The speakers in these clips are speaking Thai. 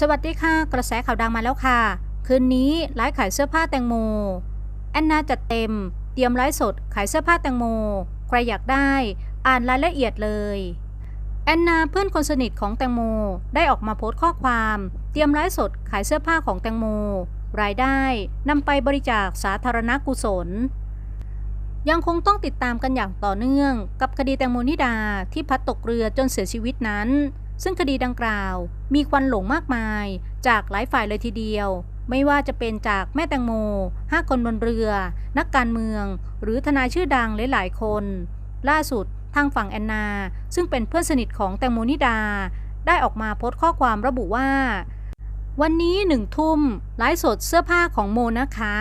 สวัสดีค่ะ กระแสข่าวดังมาแล้วค่ะ คืนนี้ไลฟ์ขายเสื้อผ้าแตงโม แอนนาจัดเต็ม เตรียมไลฟ์สดขายเสื้อผ้าแตงโม ใครอยากได้ อ่านรายละเอียดเลย แอนนาเพื่อนคนสนิทของแตงโม ได้ออกมาโพสต์ข้อความ เตรียมไลฟ์สดขายเสื้อผ้าของแตงโม รายได้นำไปบริจาคสาธารณกุศล ยังคงต้องติดตามกันอย่างต่อเนื่อง กับคดีแตงโมนิดาที่พัดตกเรือจนเสียชีวิตนั้น ซึ่งคดีดังกล่าว มีควันหลงมากมาย จากหลายฝ่ายเลยทีเดียว ไม่ว่าจะเป็นจากแม่แตงโมห้าคนบนเรือ นักการเมือง หรือทนายชื่อดังหลายๆคน ล่าสุดทางฝั่งแอนนา ซึ่งเป็นเพื่อนสนิทของแตงโมนิดา ได้ออกมาโพสต์ข้อความระบุว่า วันนี้หนึ่งทุ่มไลฟ์สดเสื้อผ้าของโมนะคะ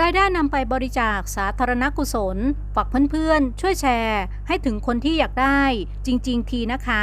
รายได้นำไปบริจาคสาธารณกุศล ฝากเพื่อนๆ ช่วยแชร์ ให้ถึงคนที่อยากได้ จริง ๆ ทีนะคะ